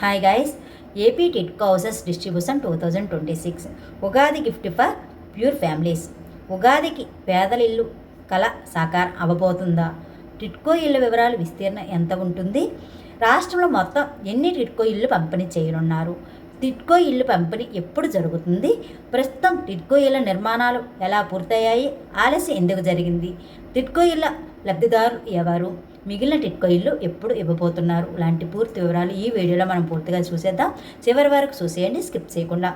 Hi guys AP TIDCO houses distribution two thousand twenty six Ugadi gift for pure families ఉగాదికి పేదల ఇల్లు కళ సాకారం అవ్వబోతుందా? టిట్కో ఇళ్ళ వివరాలు విస్తీర్ణం ఎంత ఉంటుంది? రాష్ట్రంలో మొత్తం ఎన్ని టిట్కో ఇళ్ళు పంపిణీ చేయనున్నారు? టిట్కో ఇల్లు పంపిణీ ఎప్పుడు జరుగుతుంది? ప్రస్తుతం టిట్కో ఇళ్ళ నిర్మాణాలు ఎలా పూర్తయ్యాయి? ఆలస్యం ఎందుకు జరిగింది? టిట్కో ఇళ్ళ లబ్ధిదారులు ఎవరు? మిగిలిన టిట్కో ఇల్లు ఎప్పుడు ఇవ్వబోతున్నారు? లాంటి పూర్తి వివరాలు ఈ వీడియోలో మనం పూర్తిగా చూసేద్దాం. చివరి వరకు చూసేయండి స్కిప్ చేయకుండా.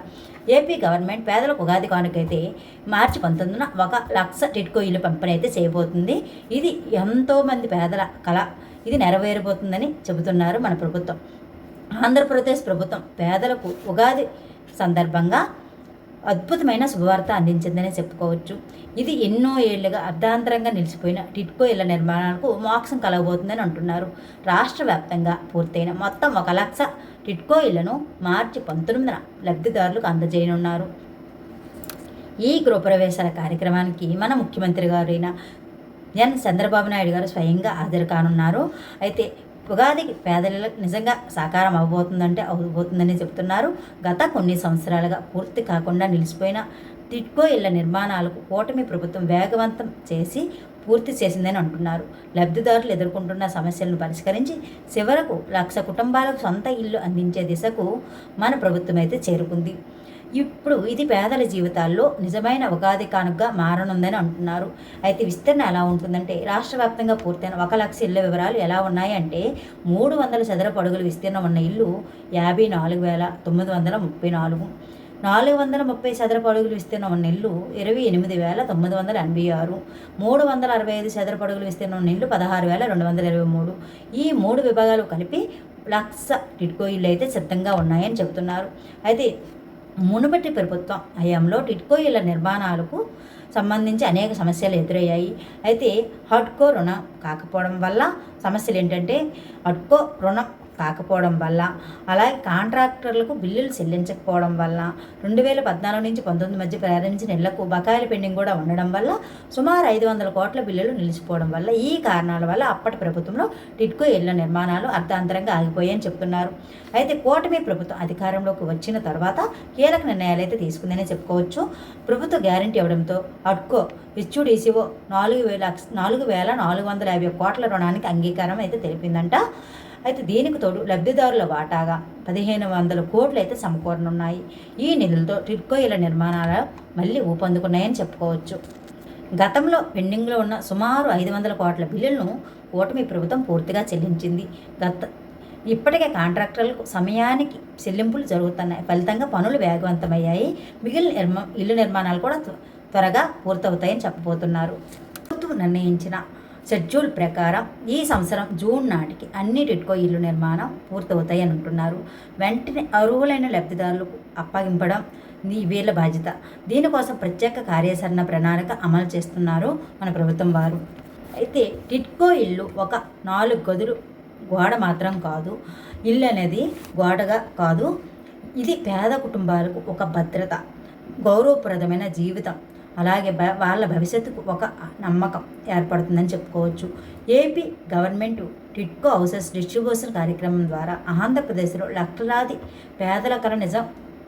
ఏపీ గవర్నమెంట్ పేదలకు ఉగాది కానుకైతే మార్చి పంతొమ్మిదిన ఒక లక్ష టిట్కో ఇల్లు పంపిణీ అయితే చేయబోతుంది. ఇది ఎంతోమంది పేదల కళ ఇది నెరవేరబోతుందని చెబుతున్నారు మన ప్రభుత్వం. ఆంధ్రప్రదేశ్ ప్రభుత్వం పేదలకు ఉగాది సందర్భంగా అద్భుతమైన శుభవార్త అందించిందనే చెప్పుకోవచ్చు. ఇది ఎన్నో ఏళ్ళుగా అర్ధాంతరంగా నిలిచిపోయిన టిట్కో ఇళ్ళ నిర్మాణాలకు మోక్షం కలగబోతుందని అంటున్నారు. రాష్ట్ర వ్యాప్తంగా పూర్తయిన మొత్తం ఒక లక్ష టిట్కో ఇళ్ళను మార్చి పంతొమ్మిదిన లబ్ధిదారులకు అందజేయనున్నారు. ఈ గృహప్రవేశాల కార్యక్రమానికి మన ముఖ్యమంత్రి గారైన ఎన్. చంద్రబాబు నాయుడు గారు స్వయంగా హాజరు కానున్నారు. అయితే ఉగాదికి పేదలకు నిజంగా సాకారం అవ్వబోతుందంటే అవ్వబోతుందని చెబుతున్నారు గత కొన్ని సంవత్సరాలుగా పూర్తి కాకుండా నిలిచిపోయిన టిట్కో ఇళ్ళ నిర్మాణాలకు కూటమి ప్రభుత్వం వేగవంతం చేసి పూర్తి చేసిందని అంటున్నారు. లబ్ధిదారులు ఎదుర్కొంటున్న సమస్యలను పరిష్కరించి చివరకు లక్ష కుటుంబాలకు సొంత ఇల్లు అందించే దిశకు మన ప్రభుత్వం అయితే చేరుకుంది. ఇప్పుడు ఇది పేదల జీవితాల్లో నిజమైన ఉగాది కానుకగా మారనుందని అంటున్నారు. అయితే విస్తరణ ఎలా ఉంటుందంటే రాష్ట్ర వ్యాప్తంగా పూర్తయిన ఒక లక్ష ఇళ్ళ వివరాలు ఎలా ఉన్నాయంటే మూడు వందల చదరపు అడుగుల విస్తీర్ణం ఉన్న ఇల్లు యాభై నాలుగు వేల తొమ్మిది వందల ముప్పై నాలుగు. నాలుగు వందల ముప్పై చదరపు అడుగులు విస్తీర్ణం ఉన్న ఇల్లు ఇరవై ఎనిమిది వేల తొమ్మిది వందల ఎనభై ఆరు. మూడు వందల అరవై ఐదు చదరపు అడుగులు విస్తీర్ణం ఉన్న ఇల్లు పదహారు వేల రెండు వందల ఇరవై మూడు. ఈ మూడు విభాగాలు కలిపి లక్ష టిడ్కో ఇల్లు అయితే సిద్ధంగా ఉన్నాయని చెబుతున్నారు. అయితే మునుపటి ప్రభుత్వం హయాంలో టిట్కో ఇళ్ళ నిర్మాణాలకు సంబంధించి అనేక సమస్యలు ఎదురయ్యాయి. అయితే హడ్కో రుణం కాకపోవడం వల్ల సమస్యలు ఏంటంటే హడ్కో రుణం కాకపోవడం వల్ల అలాగే కాంట్రాక్టర్లకు బిల్లులు చెల్లించకపోవడం వల్ల రెండు వేల పద్నాలుగు నుంచి పంతొమ్మిది మధ్య ప్రారంభించిన నెలకు బకాయిల పెండింగ్ కూడా ఉండడం వల్ల సుమారు ఐదు వందల కోట్ల బిల్లులు నిలిచిపోవడం వల్ల ఈ కారణాల వల్ల అప్పటి ప్రభుత్వంలో టిట్కో ఇళ్ళ నిర్మాణాలు అర్ధాంతరంగా ఆగిపోయాయని చెప్తున్నారు. అయితే కూటమి ప్రభుత్వం అధికారంలోకి వచ్చిన తర్వాత కీలక నిర్ణయాలు అయితే తీసుకుందని చెప్పుకోవచ్చు. ప్రభుత్వ గ్యారంటీ ఇవ్వడంతో అడ్కో హెచ్యుడిసిఓ నాలుగు వేల నాలుగు వేల నాలుగు వందల యాభై కోట్ల రుణానికి అంగీకారం అయితే తెలిపిందంట. అయితే దీనికి తోడు లబ్ధిదారుల వాటాగా పదిహేను వందల కోట్లు అయితే సమకూరనున్నాయి. ఈ నిధులతో టిడ్కో ఇళ్ళ నిర్మాణాలు మళ్ళీ ఊపందుకున్నాయని చెప్పుకోవచ్చు. గతంలో పెండింగ్లో ఉన్న సుమారు ఐదు వందల కోట్ల బిల్లులను ఓటమి ప్రభుత్వం పూర్తిగా చెల్లించింది. గత ఇప్పటికే కాంట్రాక్టర్లకు సమయానికి చెల్లింపులు జరుగుతున్నాయి. ఫలితంగా పనులు వేగవంతమయ్యాయి. మిగిలిన నిర్మా ఇల్లు నిర్మాణాలు కూడా త్వరగా పూర్తవుతాయని చెప్పబోతున్నారు. ప్రభుత్వం నిర్ణయించిన షెడ్యూల్ ప్రకారం ఈ సంవత్సరం జూన్ నాటికి అన్ని టిట్కో ఇల్లు నిర్మాణం పూర్తవుతాయని అంటున్నారు వెంటనే అర్హులైన లబ్ధిదారులకు అప్పగింపడం ఈ వీళ్ళ బాధ్యత. దీనికోసం ప్రత్యేక కార్యాచరణ ప్రణాళిక అమలు చేస్తున్నారు మన ప్రభుత్వం వారు. అయితే టిట్కో ఇల్లు ఒక నాలుగు గదులు గోడ మాత్రం కాదు ఇల్లు అనేది గోడగా కాదు. ఇది పేద కుటుంబాలకు ఒక భద్రత గౌరవప్రదమైన జీవితం. అలాగే బ వాళ్ళ భవిష్యత్తుకు ఒక నమ్మకం ఏర్పడుతుందని చెప్పుకోవచ్చు. AP government TIDCO houses distribution కార్యక్రమం ద్వారా ఆంధ్రప్రదేశ్లో లక్షలాది పేదలకర నిజం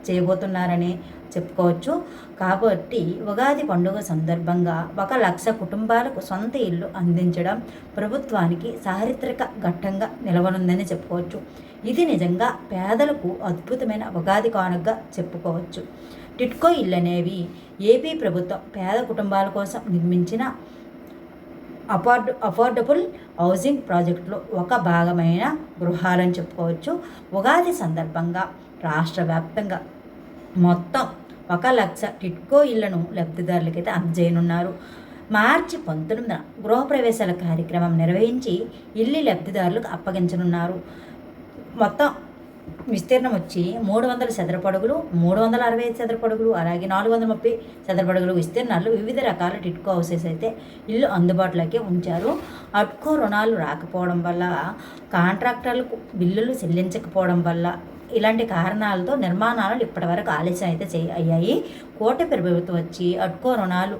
చేయబోతున్నారని చెప్పుకోవచ్చు. కాబట్టి ఉగాది పండుగ సందర్భంగా ఒక లక్ష కుటుంబాలకు సొంత ఇల్లు అందించడం ప్రభుత్వానికి చారిత్రక ఘట్టంగా నిలవనుందని చెప్పుకోవచ్చు. ఇది నిజంగా పేదలకు అద్భుతమైన ఉగాది కానుకగా చెప్పుకోవచ్చు. టిట్కో ఇల్లు అనేవి ఏపీ ప్రభుత్వం పేద కుటుంబాల కోసం నిర్మించిన అఫోర్డ్ అఫోర్డబుల్ హౌసింగ్ ప్రాజెక్టులో ఒక భాగమైన గృహాలని చెప్పుకోవచ్చు. ఉగాది సందర్భంగా రాష్ట్ర వ్యాప్తంగా మొత్తం ఒక లక్ష టిట్కో ఇళ్ళను లబ్ధిదారులకైతే అందజేయనున్నారు. మార్చి పంతొమ్మిదిన గృహప్రవేశాల కార్యక్రమం నిర్వహించి ఇల్లు లబ్ధిదారులకు అప్పగించనున్నారు. మొత్తం విస్తీర్ణం వచ్చి మూడు వందల చదరపడుగులు మూడు వందల అరవై ఐదు చదరపడుగులు అలాగే నాలుగు వందల ముప్పై చదరపడుగులు విస్తీర్ణాలు వివిధ రకాల టిట్కో హౌసెస్ అయితే ఇల్లు అందుబాటులోకి ఉంచారు. అట్కో రుణాలు రాకపోవడం వల్ల కాంట్రాక్టర్లకు బిల్లులు చెల్లించకపోవడం వల్ల ఇలాంటి కారణాలతో నిర్మాణాలు ఇప్పటివరకు ఆలస్యం అయితే చే అయ్యాయి. కోట ప్రభుత్వం వచ్చి అట్కో రుణాలు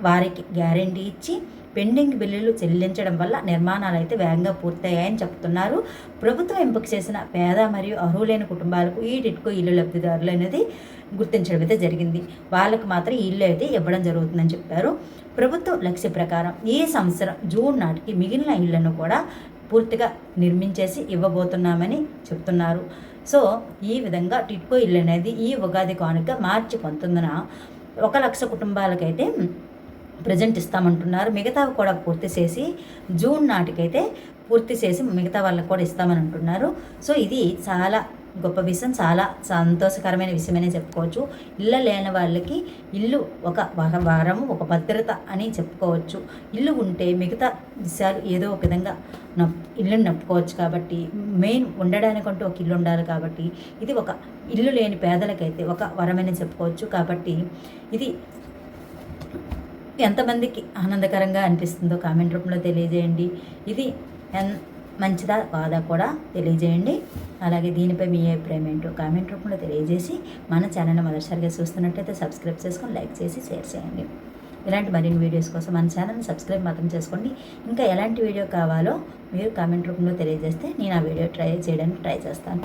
వారికి గ్యారంటీ ఇచ్చి పెండింగ్ బిల్లులు చెల్లించడం వల్ల నిర్మాణాలు అయితే వేగంగా పూర్తయ్యాయని చెప్తున్నారు. ప్రభుత్వం ఎంపిక చేసిన పేద మరియు అర్హులైన కుటుంబాలకు ఈ టిట్కో ఇల్లు లబ్ధిదారులు అనేది గుర్తించడం అయితే జరిగింది. వాళ్ళకు మాత్రం ఇల్లు అయితే ఇవ్వడం జరుగుతుందని చెప్పారు. ప్రభుత్వం లక్ష్య ప్రకారం ఈ సంవత్సరం జూన్ నాటికి మిగిలిన ఇళ్ళను కూడా పూర్తిగా నిర్మించేసి ఇవ్వబోతున్నామని చెప్తున్నారు. సో ఈ విధంగా టిట్కో ఇల్లు అనేది ఈ ఉగాది కానుక మార్చి పంతొమ్మిదిన ఒక లక్ష కుటుంబాలకైతే ప్రజెంట్ ఇస్తామంటున్నారు. మిగతావి కూడా పూర్తి చేసి జూన్ నాటికైతే పూర్తి చేసి మిగతా వాళ్ళకి కూడా ఇస్తామని అంటున్నారు. సో ఇది చాలా గొప్ప విషయం చాలా సంతోషకరమైన విషయమనే చెప్పుకోవచ్చు. ఇల్లు లేని వాళ్ళకి ఇల్లు ఒక వారం వరం ఒక భద్రత అని చెప్పుకోవచ్చు. ఇల్లు ఉంటే మిగతా విషయాలు ఏదో ఒక విధంగా ఇల్లుని నప్పుకోవచ్చు కాబట్టి మెయిన్ ఉండడానికంటూ ఒక ఇల్లు ఉండాలి కాబట్టి ఇది ఒక ఇల్లు లేని పేదలకైతే ఒక వరమని చెప్పుకోవచ్చు. కాబట్టి ఇది ఎంతమందికి ఆనందకరంగా అనిపిస్తుందో కామెంట్ రూపంలో తెలియజేయండి. ఇది ఎన్ మంచిదా కాదా కూడా తెలియజేయండి. అలాగే దీనిపై మీ అభిప్రాయం ఏంటో కామెంట్ రూపంలో తెలియజేసి మన ఛానల్ని మొదటిసారిగా చూస్తున్నట్టయితే సబ్స్క్రైబ్ చేసుకొని లైక్ చేసి షేర్ చేయండి. ఇలాంటి మరిన్ని వీడియోస్ కోసం మన ఛానల్ని సబ్స్క్రైబ్ మాత్రం చేసుకోండి. ఇంకా ఎలాంటి వీడియో కావాలో మీరు కామెంట్ రూపంలో తెలియజేస్తే నేను ఆ వీడియో ట్రై చేయడానికి ట్రై చేస్తాను.